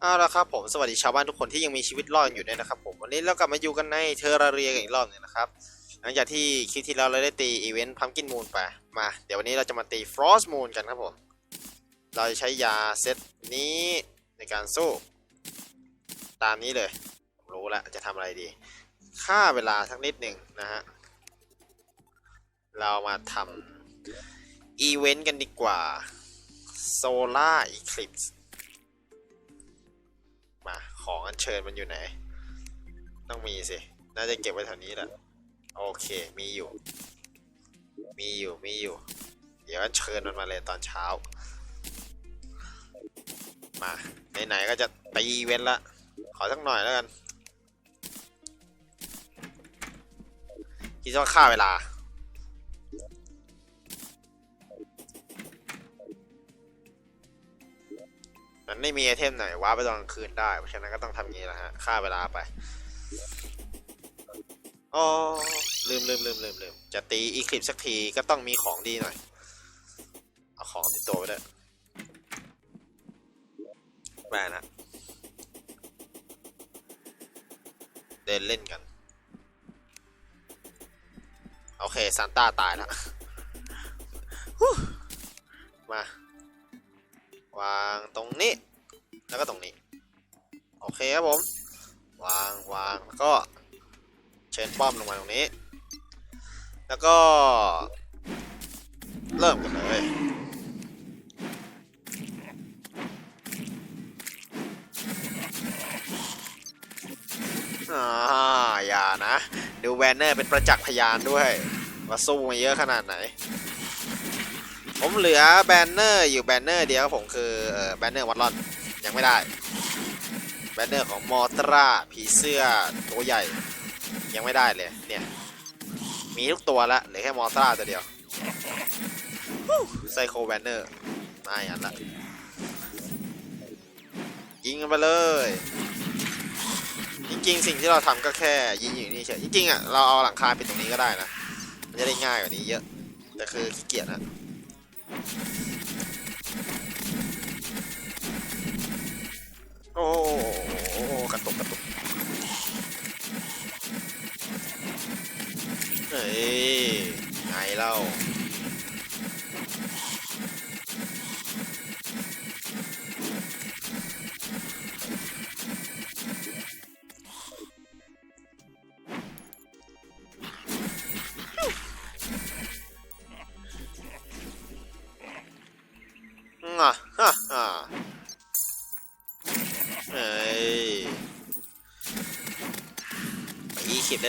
เอาละครับผมสวัสดีชาวบ้านทุกคนที่ยังมีชีวิตรอดอยู่ด้วยนะครับผมวันนี้เรากลับมาอยู่กันในเทอร์ราเรียกันอีกรอบหนึงนะครับหลังจากที่คลิปที่แล้วเราได้ตีอีเวนต์พัมกินมูนไปมาเดี๋ยววันนี้เราจะมาตีฟรอสมูนกันครับผมเราจะใช้ยาเซตนี้ในการสู้ ตามนี้เลยผมรู้แล้วจะทำอะไรดีค่าเวลาสักนิดหนึ่งนะฮะเรามาทำอีเวนต์กันดีกว่า Solar Eclipse มา ของอัญเชิญมันอยู่ไหน ต้องมีสิ น่าจะเก็บไว้แถวนี้แหละ โอเค มีอยู่ มีอยู่ มีอยู่ เดี๋ยวอัญเชิญมันมาเลยตอนเช้า มาไหนๆก็จะตีเว้นละ ขอสักหน่อยแล้วกันคิดว่าค่าเวลา มันไม่มีไอเทมไหนว้าไปตอนกลางคืนได้เพราะฉะนั้นก็ต้องทำงนี้แหละฮะฆ่าเวลาไปอ๋อลืมลืมลืมลืมลืมจะตีอีคลิปสักทีก็ต้องมีของดีหน่อย เอาของติดตัวไปด้วยแม่นะเดินเล่นกัน โอเคซานต้าตายแล้วมา วางตรงนี้ แล้วก็ตรงนี้ โอเคครับผม วางวางแล้วก็เชิญป้อมลงมาตรงนี้ แล้วก็ เริ่มกันเลยอ่าอย่านะ ดูแวนเนอร์เป็นประจักษ์พยานด้วย ว่าสู้มาเยอะขนาดไหน ผมเหลือแบนเนอร์อยู่แบนเนอร์เดียวผมคืออแบนเนอร์วัตลอนยังไม่ได้แบนเนอร์ของมอตราผีเสื้อตัวใหญ่ ยังไม่ได้เลยเนี่ยมีทุกตัวละเหลือแค่มอตราตัวเดียวไซโคแบนเนอร์มาอย่างนั้นละยิงกันไปเลยจริงๆสิ่งที่เราทำก็แค่ยิงอยู่นี่เฉยจริงๆอะเราเอาหลังคาปิดตรงนี้ก็ได้นะมันจะได้ง่ายกว่านี้เยอะแต่คือขี้เกียจนะ Thank you.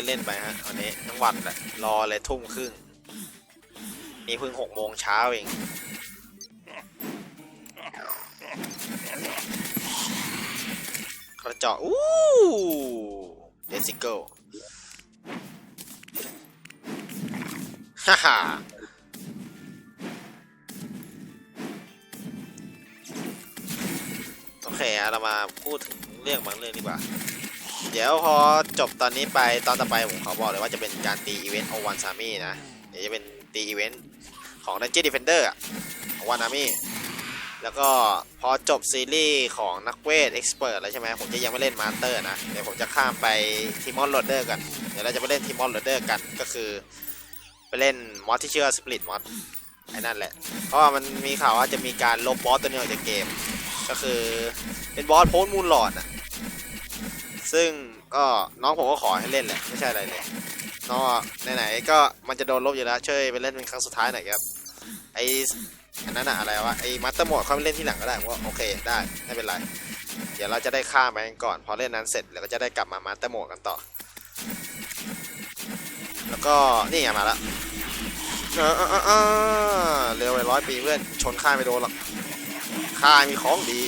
เล่นๆไปฮะวันนี้ทั้งวันแหละรอเลยทุ่มครึ่ง นี่เพิ่งหกโมงเช้าเองกระจาะอู้เดซิโก้ฮ่าฮ่าโอเคเรามาพูดถึงเรื่องบางเรื่องดีกว่า ดี๋ยวพอจบตอนนี้ไปตอนต่อไปผมขอบอกเลยว่าจะเป็นการตีอีเวนต์โอวันซามี่นะ เดี๋ยวจะเป็นตีอีเวนต์ของ Dungeon Defender อะขอวันนามี่แล้วก็พอจบซีรีส์ของนักเวทเอ็กซ์เพรสแล้วใช่ไหมผมจะยังไม่เล่นมาสเตอร์นะ เดี๋ยวผมจะข้ามไปทีมอนโรเดอร์กัน เดี๋ยวเราจะไปเล่นทีมอนโรเดอร์กันก็คือ ไปเล่นมอสที่ชื่อสปริตมอสไอ้นั่นแหละ เพราะว่ามันมีข่าวว่าจะมีการลบบอสตัวนี้ออกจากเกม ก็คือเป็นบอสโพสต์มูลหลอดอะ ซึ่งก็น้องผมก็ขอให้เล่นแหละไม่ใช่อะไรเลยน้องไหนๆก็มันจะโดนลบอยู่แล้วช่วยไปเล่นเป็นครั้งสุดท้ายหน่อยครับไออันนั้นอะอะไรวะไอมัตเตอร์โหมดเขาไปเล่นที่หลังก็ได้ว่าโอเคได้ไม่เป็นไร เดี๋ยวเราจะได้ข้ามันก่อนพอเล่นนั้นเสร็จเราก็จะได้กลับมามัตเตอร์โหมดกันต่อ แล้วก็นี่ไงมาแล้วเออเออเออเออเร็วไปร้อยปีเพื่อนชนข้าไม่โดนหรอกข้ามีของดี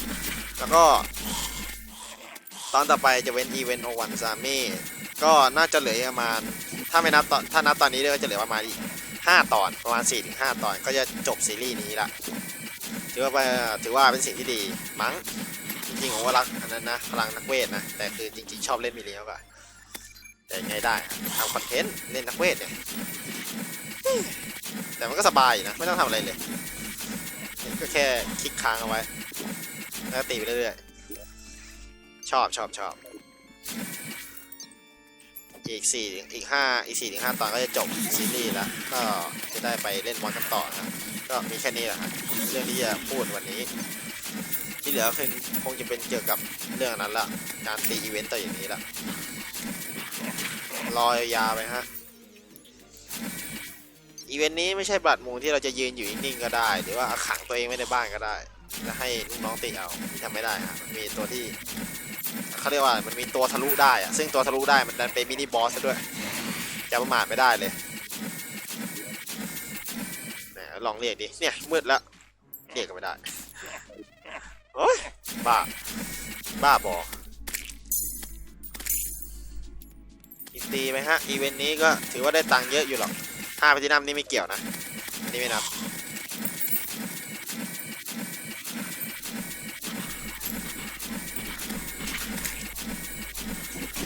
กแล้วก็ตอนต่อไปจะเป็นอีเวนต์โอวันซามีก็น่าจะเหลือประมาณ ถ้าไม่นับตอนถ้านับตอนนี้เลยก็จะเหลือประมาณอีกห้าตอนประมาณสี่ถึงห้าตอนก็จะจบซีรีส์นี้ละถือว่าถือว่าเป็นสิ่งที่ดีมั้งจริงๆผมว่ารักอันนั้นนะพลังนักเวทนะแต่คือจริงๆชอบเล่นมิเลียมกว่าแต่ยังไงได้ทำคอนเทนต์เล่นนักเวทเนี่ยแต่มันก็สบายนะไม่ต้องทำอะไรเลยก็แค่คลิกค้างเอาไว้ แล้วตีไปเรื่อยๆชอบชอบชอบอีกสี่อีกห้าอีกสี่ถึงห้าตอนก็จะจบซีรีส์แล้ว ก็จะได้ไปเล่นมอนกันต่อนะก็มีแค่นี้แหละเรื่องที่จะพูดวันนี้ ที่เหลือคงคงจะเป็นเกี่ยวกับเรื่องนั้นละการตีอีเวนต์ต่ออย่างนี้ละรอยาวไปฮะอีเวนต์นี้ไม่ใช่บัตรมูที่เราจะยืนอยู่นิ่งๆก็ได้ หรือว่าเอาขังตัวเองไว้ในบ้านก็ได้ แล้วให้ลูกน้องตีเอาที่ทำไม่ได้ฮะมันมีตัวที่เขาเรียกว่ามันมีตัวทะลุได้อะซึ่งตัวทะลุได้มันดันเป็นมินิบอสซะด้วยจะประมาทไม่ได้เลยลองเรียกดิเนี่ยมืดแล้วเรียกก็ไม่ได้โอ้ยบ้าบ้าบออีตีไหมฮะอีเวนต์นี้ก็ถือว่าได้ตังค์เยอะอยู่หรอกห้าแพลตินัมนี่ไม่เกี่ยวนะนนี่ไม่นับ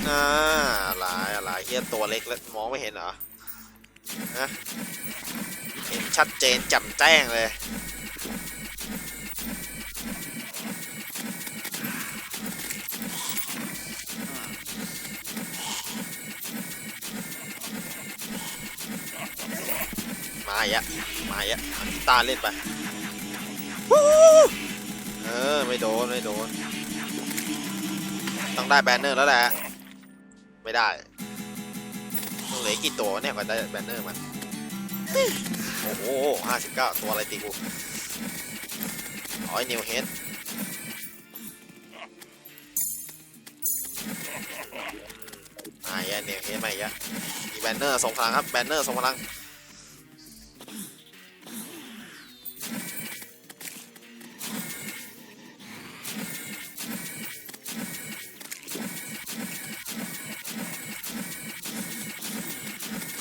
อ่าอะไรอะไรเฮียตัวเล็กแล้วมองไม่เห็นเหรอฮะเห็นชัดเจนจ่มแจ้งเลยมาอีกอะมาอีกอะกีตาร์เล่นไปเออ ไม่โดน ไม่โดน ต้องได้แบนเนอร์แล้วแหละ ไม่ได้ต้องเหลือกี่ตัวเนี่ยกว่าได้แบนเนอร์มัน โอ้โหห้าสิบเก้าตัวอะไรตีกูอ๋อไอ้นิวเฮดมาอีกอะนิวเฮดมาเยอะมีแบนเนอร์ส่งพลังครับ แบนเนอร์ส่งพลัง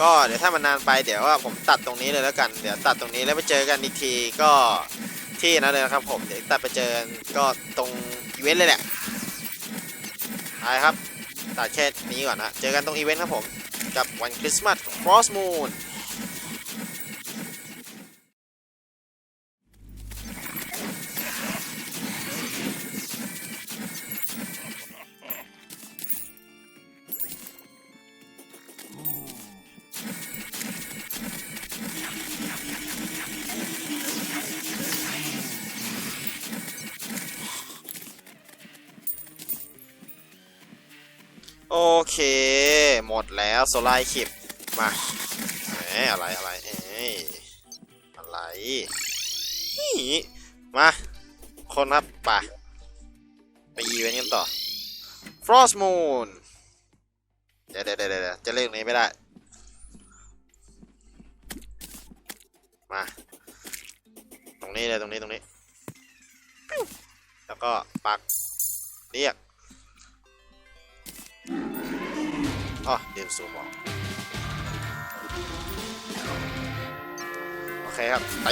ก็เดี๋ยวถ้ามันนานไปเดี๋ยวว่าผมตัดตรงนี้เลยแล้วกัน เดี๋ยวตัดตรงนี้แล้วไปเจอกันอีกทีก็ที่นั่นเลยนะครับผมเดี๋ยวตัดไปเจอกันก็ตรงอีเวนต์เลยแหละไปครับตัดแค่นี้ก่อนนะเจอกันตรงอีเวนต์ครับผมกับวันคริสต์มาส Cross Moon แล้วโซลาร์คลิปมาแหมอะไรอะไรเอ้ยอะไรนี่มาคนครับไปไปอีเวนกันต่อ Frost Moon เดี๋ยวเดี๋ยวเดี๋ยวเดะจะเล่นนี้ไม่ได้ มา ตรงนี้เลยตรงนี้ตรงนี้ แล้วก็ปักเรียก อ๋อเดมซูมออกโอเคครับไป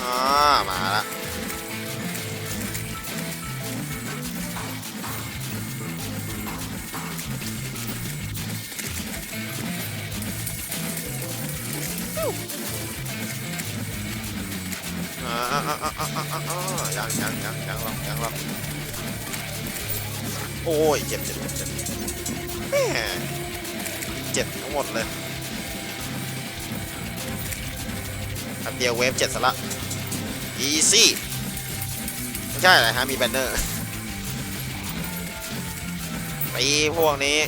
อ่ามาแล้ว ยังยังยังยังหรอกยังหรอกโอ้ยเจ็บเจ็บเจ็บเจ็บแม่เจ็บทั้งหมดเลยอันเดียวเวฟเจ็ดสละอีซี่ไม่ใช่อะไรฮะมีแบนเนอร์ไปพวกนี้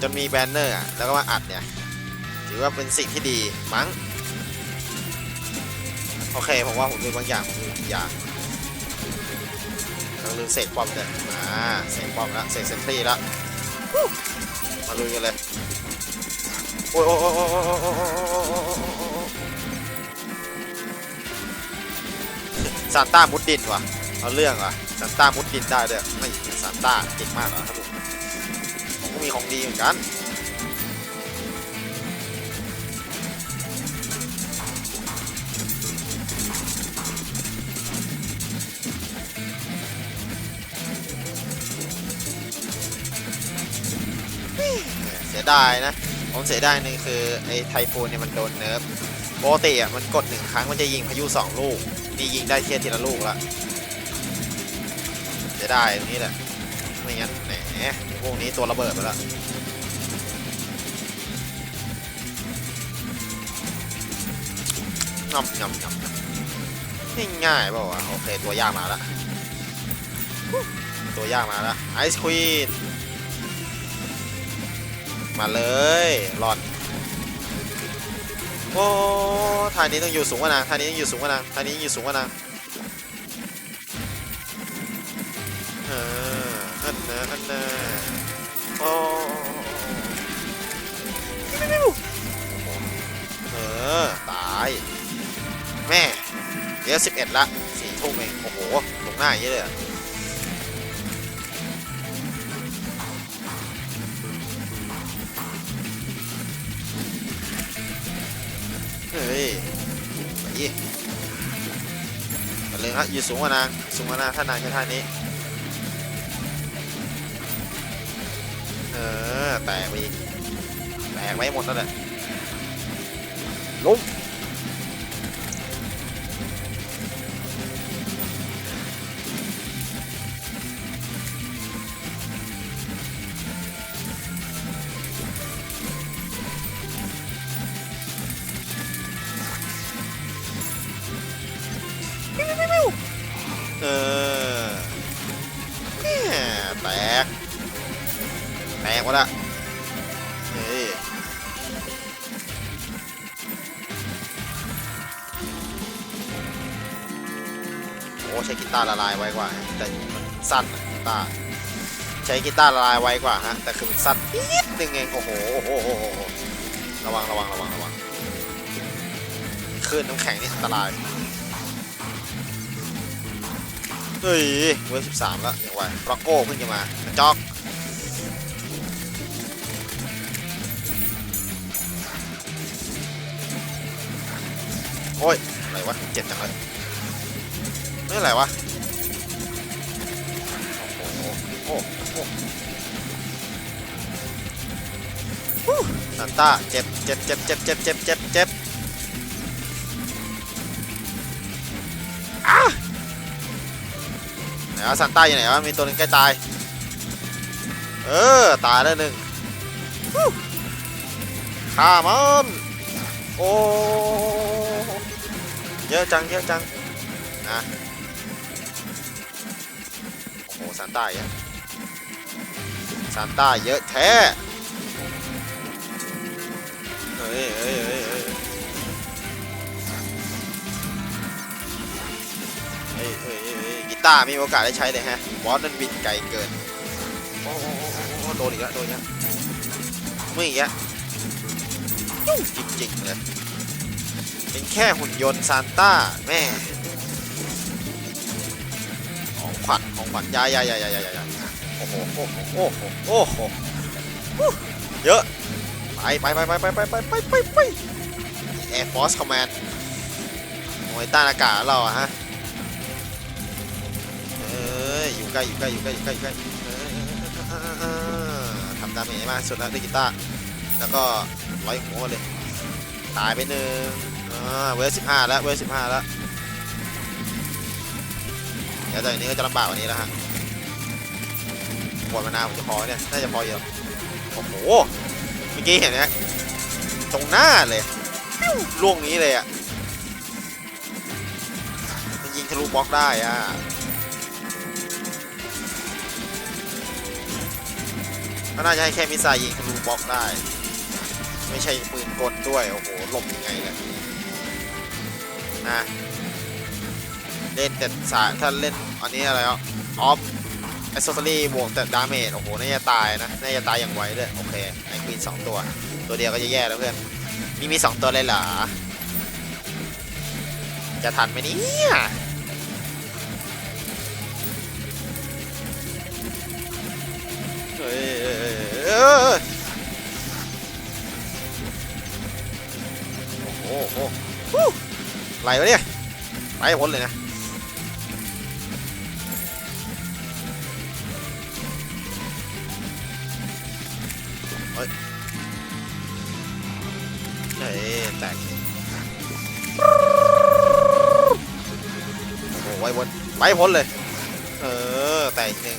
จนมีแบนเนอร์อะแล้วก็มาอัดเนี่ยถือว่าเป็นสิ่งที่ดีมั้ง โอเคผมว่าผมลืมบางอย่างผมลืมบางอย่างลืมเสกความเลยอ่าเสกความละเสกเซนทรีละมาลุยกันเลยโอ้ยโอ้ซานต้ามุดดินว่ะเอาเรื่องว่ะซานต้ามุดดินได้เด้อไม่ซานต้าเก่งมากอะครับผมผมก็มีของดีเหมือนกัน สียดายนะ ผมเสียดายนึงคือไอ้ไทฟูนเนี่ยมันโดนเนิร์ฟปกติอะมันกดหนึ่งครั้งมันจะยิงพายุสองลูกนี่ยิงได้เทียทีละลูกละเสียดายตรงนี้แหละไม่งั้นแหมพวกนี้ตัวระเบิดไปแล้วงำงำงำง่ายๆเปล่าวะโอเค ตัวยากมาละตัวยากมาละไอศควีน มาเลยหลอดโอ้ท่านี้ต้องอยู่สูงกว่านางท่านี้ต้องอยู่สูงกว่านางท่านี้อยู่สูงกว่านางเอออันนะอันนะโอ้เออตายแม่เดี๋ยวสิบเอ็ดละสี่ทุ่มเองโอ้โหตรงหน้าอย่างนี้เลย ไปยี่มาเลยครับอยู่สูงกว่านางสูงกว่านางถ้านางใช้ท่านี้ เออ แตกไปอีแตกไปหมดแล้วแหละลุมาร์ละลายไวกว่า แต่สั้นกีตาร์ใช้กีตาร์ละลายไวกว่าฮะแต่คือมันสั้นนิดนึงเองโอ้โหโอ้โหระวังระวังระวังระวังคลื่นน้ำแข็งนี่อันตรายเฮ้ยเวอร์สิบสามแล้วยังไงร็อกโก้เพิ่งจะมากระจอกโอ้ยอะไรวะเจ็บจังเลยนี่อะไรวะ อ้โหโอ้โหฮู้ซันต้าเจ็บเจ็บเจ็บเจ็บเจ็บเจ็บเจ็บเจ็บอ้าไหนวะซันต้าอยู่ไหนวะมีตัวหนึงใกล้ตาย เออ ตายแล้วหนึ่งฮู้ฆ่ามันโอ้เยอะจังเยอะจังนะโอ้โหซานต้ายอะ ซานต้าเยอะแท้เฮ้ยเฮ้ยเฮ้ยเฮ้ยเฮ้ยกีตาร์มีโอกาสได้ใช้เลยฮะบอสนั่นบินไกลเกิน โอ้โหโดนอีกแล้วโดนอีกแล้วไม่อีกแล้วจริงๆเลยเป็นแค่หุ่นยนต์ซานต้าแม่ของขวัญของขวัญยายายายายายา โอ้โหโอ้โหโอ้โหโอ้โหเยอะไปไปไปไปไปไปไปไปไปไปแอร์ฟอร์สคอมแมนหน่วยต้านอากาศเราอะฮะเอ้ยอยู่ใกล้อยู่ใกล้อยู่ใกล้อยู่ใกล้อยู่ใกล้ทำดาเมจมากสุดแล้วด้วยกีตาแล้วก็ร้อยหัวเลยตายไปหนึ่งเวลสิบห้าแล้วเวลสิบห้าแล้วเดี๋ยวจากนี้ก็จะลำบากกว่านี้แล้วฮะ ปวดมานาวผมจะพอเนี่ยน่าจะพอเยอะโอ้โหเมื่อกี้เห็นไหมตรงหน้าเลยล่วงนี้เลยอะมันยิงทะลุบล็อกได้อะก็น่าจะให้แค่มิสไซล์ยิงทะลุบล็อกได้ ไม่ใช่ปืนกลด้วย โอ้โหหลบยังไงเนี่ยนะเล่นแต่สายถ้าเล่นอันนี้อะไรอะออฟ แอสเซอรี่บวกแต่ดาเมจโอ้โหน่าจะตายนะน่าจะตายอย่างไวด้วยโอเคไอควีนสองตัว ตัวเดียวก็จะแย่แล้วเพื่อนมีมีสองตัวเลยเหรอจะทันไหมเนี่ยเฮ้ยโอ้โหไหลวะเนี่ยไปให้พ้นเลยนะ ยแตกโอ้โหไว้นไปพ้นเลย เออ แตกอีกหนึ่ง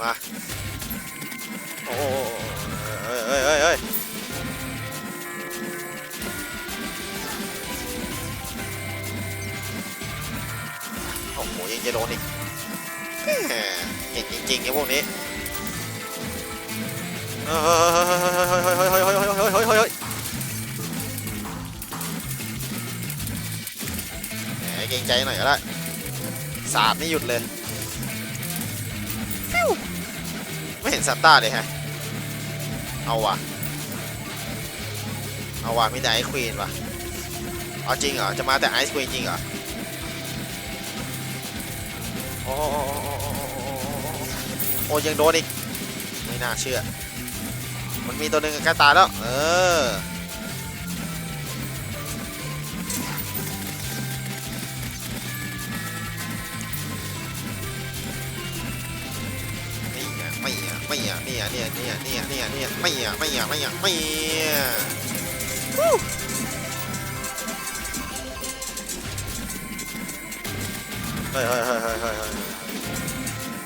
มา โอ้เอ้ยเอ้ยเอ้ยเอ้ยโอ้โหยังจะโดนอีกเก่งจริงๆไอ้พวกนี้เฮ้ยเฮ้ยเฮ้ยเฮ้ยเฮ้ยเฮ้ยเฮ้ยเฮ้ย เฮ้ยแหมเกรงใจหน่อยก็ได้สาดไม่หยุดเลยฟิวไม่เห็นซันต้าเลยฮะเอาว่ะเอาว่ะมีแต่ไอซ์ควีนว่ะเอาจริงเหรอจะมาแต่ไอซ์ควีนจริงเหรอโอ้โหโอ้ยังโดนอีกไม่น่าเชื่อ มันมีตัวหนึ่งใกล้ตายแล้ว เออ ไม่อะไม่อะเนี่ยเนี่ยเนี่ยเนี่ยเนี่ยเนี่ยไม่อะไม่อะไม่อะไม่อะฮู้เฮ้ยเฮ้ยเฮ้ยเฮ้ยเฮ้ยเฮ้ย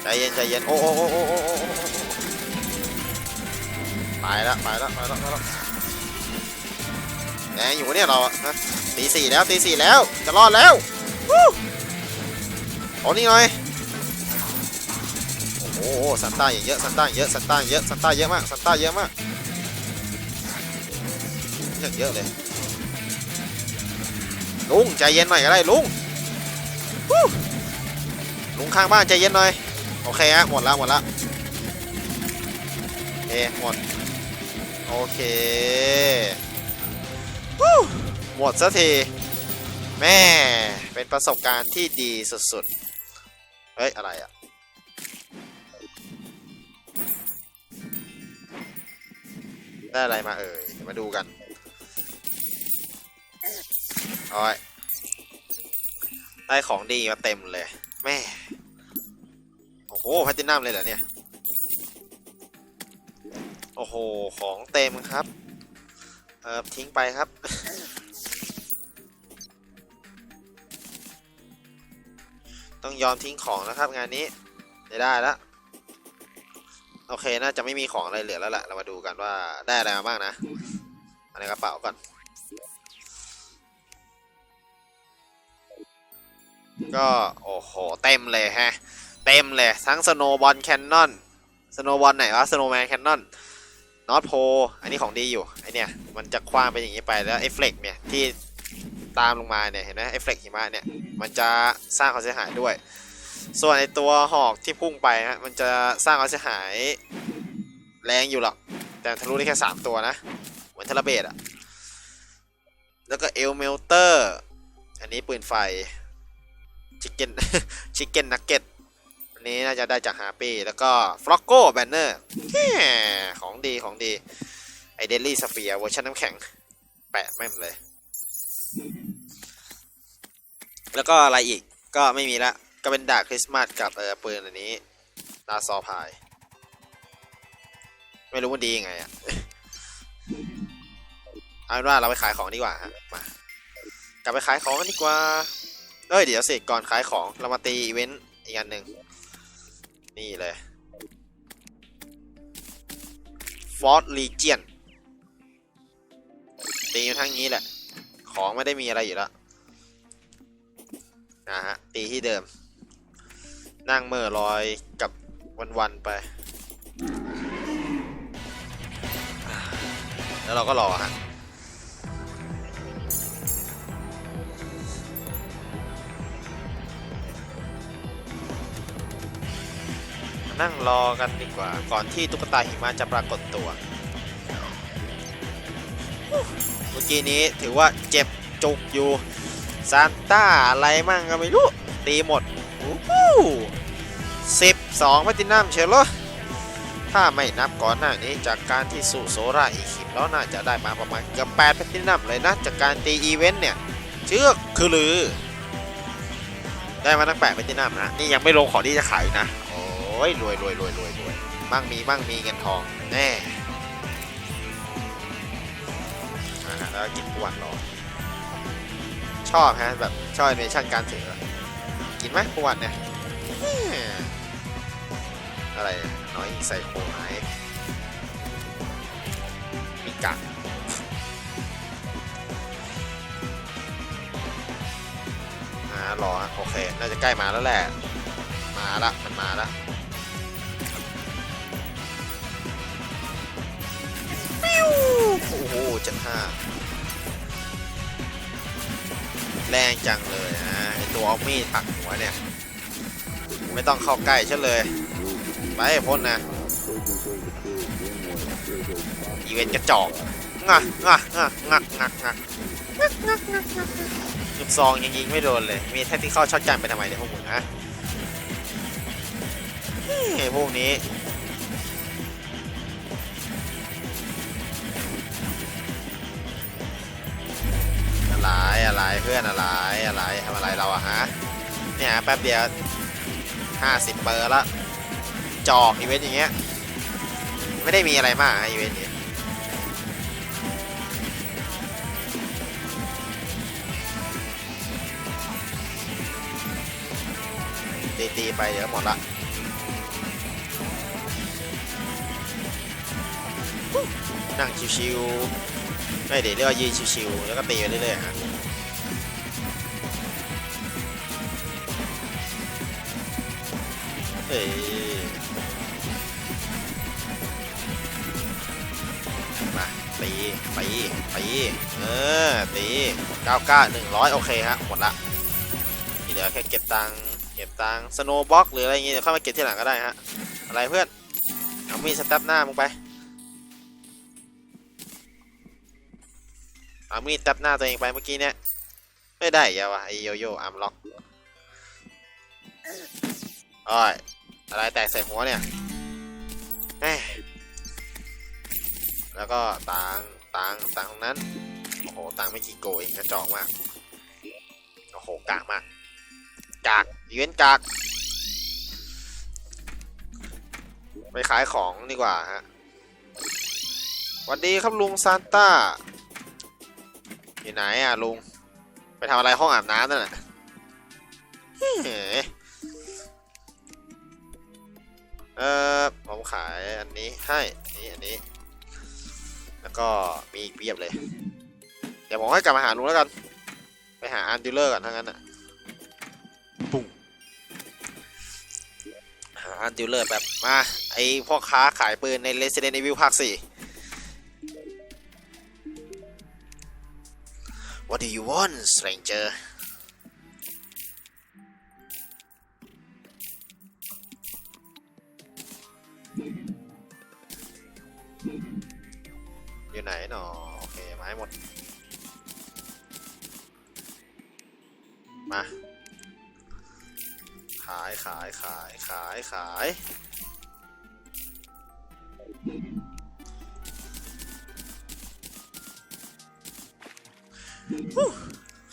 ใจเย็นใจเย็นโอ้โอ้โอ้โอ้โอ้โอ้โอ้ไปแล้วไปแล้วไปแล้วไปแล้วแหนอยู่เนี่ยเราอะฮะตีสี่แล้วตีสี่แล้วจะรอดแล้วฮู้เอานี่หน่อยโอ้โห ซันต้าอย่างเยอะซันต้าย่างเยอะซันต้าย่างเยอะซันต้าเยอะมากซันต้าเยอะมากอย่างเยอะเลยลุงใจเย็นหน่อยก็ได้ลุงลุงข้างบ้านใจเย็นหน่อยโอเคฮะหมดแล้วหมดแล้วโอหมดโอเคหมดสักทีแม่เป็นประสบการณ์ที่ดีสุดๆเฮ้ยอะไรอะ ได้อะไรมาเอ่ยเดี๋ยวมาดูกันเอาไว้ได้ของดีมาเต็มเลยแม่โอ้โหแพลตตินัมเลยเหรอเนี่ย โอ้โห ของเต็มครับ เออทิ้งไปครับต้องยอมทิ้งของนะครับงานนี้ไม่ได้แล้ว โอเค น่าจะไม่มีของอะไรเหลือแล้วแหละเรามาดูกันว่าได้อะไรมาบ้างนะเอาในกระเป๋าก่อน ก็โอ้โห เต็มเลยฮะ เต็มเลย ทั้งสโนบอลแคนนอนสโนบอลไหนวะสโนแมนแคนนอนนอตโพอันนี้ของดีอยู่ไอเนี่ยมันจะคว้างไปอย่างนี้ไปแล้วไอเฟลกเนี่ยที่ตามลงมาเนี่ยเห็นไหมไอเฟลกหิมะเนี่ยมันจะสร้างความเสียหายด้วย ส่วนไอตัวหอกที่พุ่งไปฮะมันจะสร้างความเสียหาย แรงอยู่หรอก แต่ทะลุได้แค่สามตัวนะ เหมือนเทเลเบตอะแล้วก็เอลเมลเตอร์ อันนี้ปืนไฟชิคเก้นชิคเก้นนักเก็ตอันนี้น่าจะได้จากฮาปี้แล้วก็ฟล็อกโก้แบนเนอร์ของดีของดี ไอเดลี่สเฟียเวอร์ชันน้ำแข็ง แปะแม่มเลย แล้วก็อะไรอีกก็ไม่มีละ ก็เป็นดาบคริสต์มาสกับเออปืนอันนี้ลาซอพาย ไม่รู้มันดียังไงอะเอาเป็นว่าเราไปขายของดีกว่าฮะมากลับไปขายของกันดีกว่าเอ้ยเดี๋ยวสิก่อนขายของเรามาตีอีเวนต์อีกอันหนึ่งนี่เลย Fort Legion ตีอยู่ทั้งนี้แหละ ของไม่ได้มีอะไรอยู่แล้วนะฮะตีที่เดิม นั่งเมื่อลอยกับวันๆไป แล้วเราก็รอฮะนั่งรอกันดีกว่า ก่อนที่ตุ๊กตาหิมะจะปรากฏตัว เมื่อกี้นี้ถือว่าเจ็บจุกอยู่ซานต้าอะไรมั่งก็ไม่รู้ ตีหมด สิบสองแพลตตินัมเชียวเหรอถ้าไม่นับก่อนหน้านี้จากการที่สู้โซราอีคิมแล้วน่าจะได้มาประมาณเกือบแปดแพลตตินัมเลยนะ จากการตีอีเวนต์เนี่ยเชือกคือลือ ได้มาตั้งแปดแพลตตินัมนะ นี่ยังไม่ลงของที่จะขายนะ โอ้ยรวยรวยรวยรวยรวยมั่งมีมั่งมีเงินทองแน่แล้วกินปวดรอชอบฮะแบบชอบแอนิเมชั่นการถือ ไหมปวดเนี่ยอะไรน้อยใส่โคไม้มีกักอ่ารอโอเค น่าจะใกล้มาแล้วแหละ มาละมันมาละปิ้วโอ้โหเจ็ดห้า แรงจังเลยนะไอตัวเอามีดปักหัวเนี่ย ไม่ต้องเข้าใกล้ฉันเลย ไปพ่นนะอีเวนต์กระจอกงะงะงะงะงะงะจุดซองยังยิงไม่โดนเลย มีแท็กที่เข้าช็อตกันไปทำไมเนี่ยพวกมึงฮะพวกนี้ อะไรอะไรเพื่อนอะไรอะไรทำอะไรเราอะฮะเนี่ยแป๊บเดียวห้าสิบเปอร์ละจอกอีเวนต์อย่างเงี้ยไม่ได้มีอะไรมากอีเวนต์นี้ตีตีไปเดี๋ยวหมดละนั่งชิวๆ ไม่เดี๋ยวเรียกว่ายืนชิวๆแล้วก็ตีไปเรื่อยๆฮะเอ้ยมาตีตีตีเออตีเก้าเก้าหนึ่งร้อยโอเคฮะหมดละที่เหลือแค่เก็บตังค์เก็บตังค์สโนบ็อกหรืออะไรอย่างงี้เดี๋ยวค่อยมาเก็บที่หลังก็ได้ฮะอะไรเพื่อนเอามีดสแตปหน้ามึงไป เอามีดแตปหน้าตัวเองไปเมื่อกี้เนี่ย ไม่ได้อย่าวะไอโยโย่อัมล็อกโอ้ยอะไรแตกใส่หัวเนี่ยแล้วก็ตังตังตังตรงนั้น โอ้โหตังไม่กี่โกเองกระจอกมาก โอ้โหกากมาก กากอีเวนกาก ไปขายของดีกว่าฮะสวัสดีครับลุงซานต้า อยู่ไหนอะลุง ไปทำอะไรห้องอาบน้ำนั่นน่ะเฮ้ยเออผมขายอันนี้ให้อันนี้อันนี้ แล้วก็มีอีกเพียบเลย เดี๋ยวผมให้กลับมาหาลุงแล้วกัน ไปหาอันดิลเลอร์ก่อนทั้างนั้นอะปุ้งหาอันดิลเลอร์แบบมาไอพ่อค้าขายปืนใน Resident Evil ภาค4 What do you want stranger อยู่ไหนหนอโอเคไม้หมด มา ขายขายขายขายขาย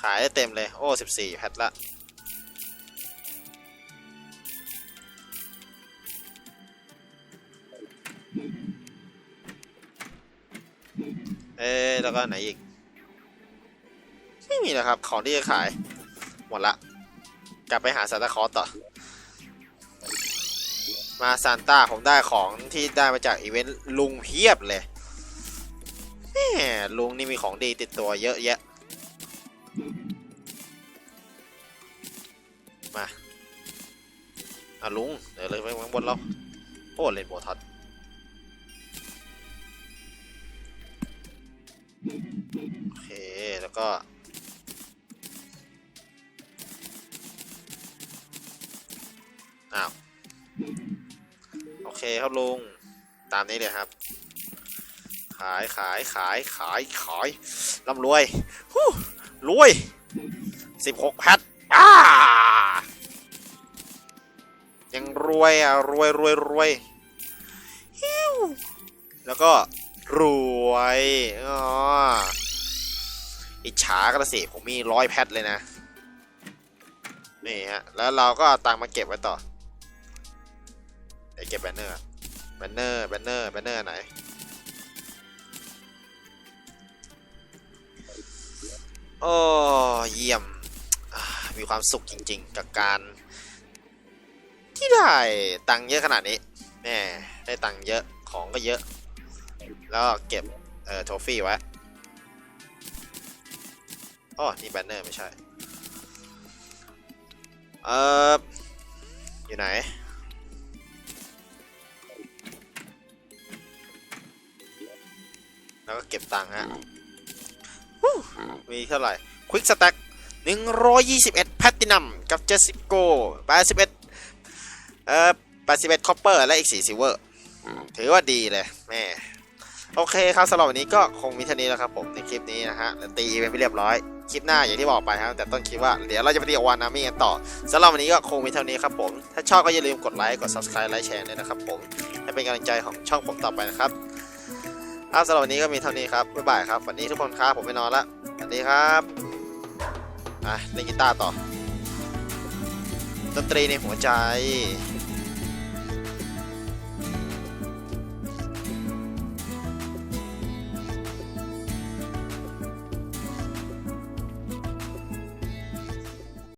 ขายได้เต็มเลย โอ้สิบสี่แพทละ เอ๊แล้วก็ไหนอีก ไม่มีแล้วครับ ของที่จะขาย หมดละ กลับไปหาซานตาคอสต่อ มาซานต้าผมได้ของที่ได้มาจากอีเวนต์ลุงเพียบเลยแหมลุงนี่มีของดีติดตัวเยอะแยะ อะลุงเดี๋ยวเลยไปข้างบนเราโอ้เล่นโบท็อตโอเค แล้วก็อ้าวโอเคครับลุง ตามนี้เลยครับ ขายขายขายขายขายร่ำรวยฮู้รวยสิบหกแพทอ้า ยังรวยอะรวยรวยรวยแล้วก็รวยอ๋ออิจฉากันละสิผมมีร้อยแพทเลยนะ นี่ฮะ แล้วเราก็เอาตังมาเก็บไว้ต่อเดี๋ยวเก็บแบนเนอร์ แบนเนอร์ แบนเนอร์ แบนเนอร์ไหน โอ้เยี่ยม มีความสุขจริงๆ กับการ ที่ได้ตังค์เยอะขนาดนี้แม่ได้ตังค์เยอะของก็เยอะ แล้วเก็บเอ่อโทฟี่ไว้อ๋อนี่แบนเนอร์ไม่ใช่ เอ่อ อยู่ไหน แล้วก็เก็บตังค์ฮะมีเท่าไหร่ควิกสแต็ก121แพตตินัมกับ70โก81 เอ่อ81คอปเปอร์และอีก4ซิลเวอร์ถือว่าดีเลยแม่โอเคครับสำหรับวันนี้ก็คงมีเท่านี้แล้วครับผมในคลิปนี้นะฮะแล้วตีเป็นไปเรียบร้อยคลิปหน้าอย่างที่บอกไปครับแต่ต้นคลิปว่าเดี๋ยวเราจะไปตีอวานามีกันต่อสำหรับวันนี้ก็คงมีเท่านี้ครับผม ถ้าชอบก็อย่าลืมกดไลค์กด subscribe ไลค์แชร์ด้วยนะครับผมให้เป็นกำลังใจของช่องผมต่อไปนะครับครับสำหรับวันนี้ก็มีเท่านี้ครับบ๊ายบายครับวันนี้ทุกคนครับผมไปนอนละสวัสดีครับอะเล่นกีตาร์ต่อดนตรีในหัวใจ